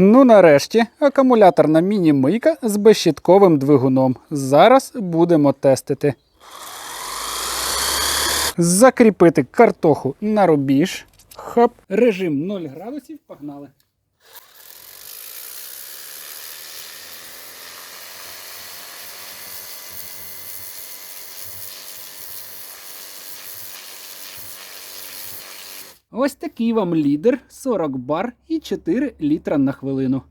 Ну, нарешті, акумуляторна міні-мийка з безщітковим двигуном. Зараз будемо тестити. Закріпити картоху на рубіж. Хоп, режим 0 градусів. Погнали. Ось такий вам лідер 40 бар і 4 літра на хвилину.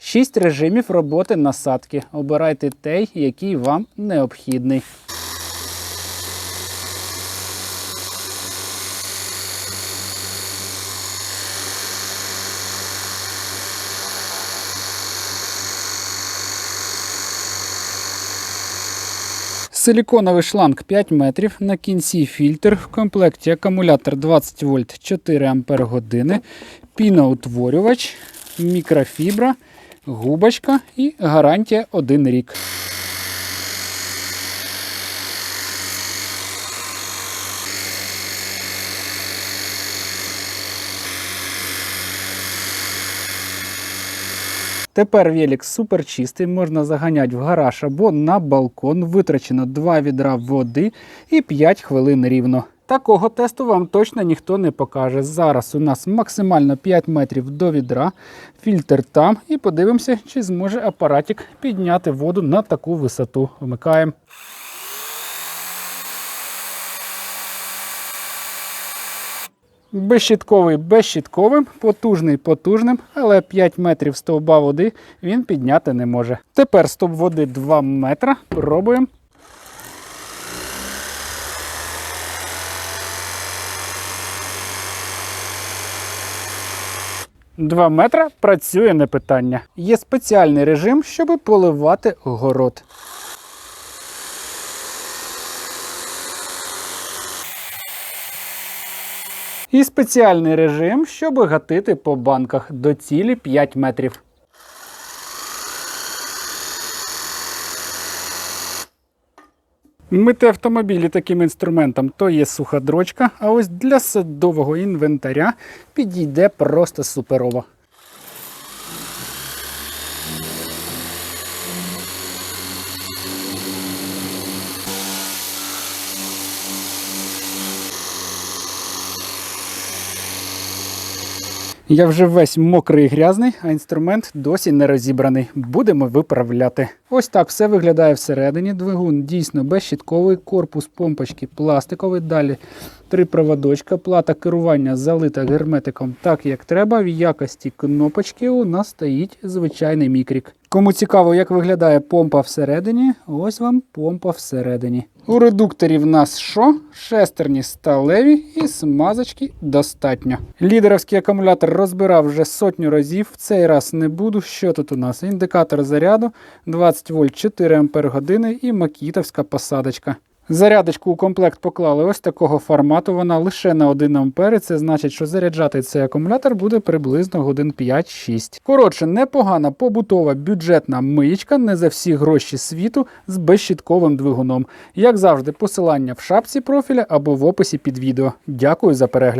Шість режимів роботи насадки. Обирайте той, який вам необхідний. Силіконовий шланг 5 метрів, на кінці фільтр, в комплекті акумулятор 20 вольт 4 ампер піноутворювач, мікрофібра, губочка і гарантія 1 рік. Тепер велик супер чистий, можна заганяти в гараж або на балкон. Витрачено 2 відра води і 5 хвилин рівно. Такого тесту вам точно ніхто не покаже. Зараз у нас максимально 5 метрів до відра, фільтр там, і подивимося, чи зможе апаратик підняти воду на таку висоту. Вмикаємо. Безщітковий безщітковим, потужний потужним, але 5 метрів стовба води він підняти не може. Тепер стовп води 2 метра. Пробуємо. Два метра працює не питання. Є спеціальний режим, щоб поливати город. І спеціальний режим, щоб гатити по банках до цілі 5 метрів. Мити автомобілі таким інструментом то є суха дрочка, а ось для садового інвентаря підійде просто суперово. Я вже весь мокрий і грязний, а інструмент досі не розібраний. Будемо виправляти. Ось так все виглядає всередині. Двигун дійсно безщітковий, корпус помпочки пластиковий. Далі три проводочка, плата керування залита герметиком так, як треба. В якості кнопочки у нас стоїть звичайний мікрік. Кому цікаво, як виглядає помпа всередині, ось вам помпа всередині. У редукторі в нас що? Шестерні сталеві і смазочки достатньо. Лідеровський акумулятор розбирав вже сотню разів. В цей раз не буду. Що тут у нас? Індикатор заряду 20 вольт 4 ампер години і макітовська посадочка. Зарядочку у комплект поклали ось такого формату. Вона лише на 1 ампер. Це значить, що заряджати цей акумулятор буде приблизно годин 5-6. Коротше, непогана побутова бюджетна миєчка не за всі гроші світу з безщітковим двигуном. Як завжди, посилання в шапці профіля або в описі під відео. Дякую за перегляд.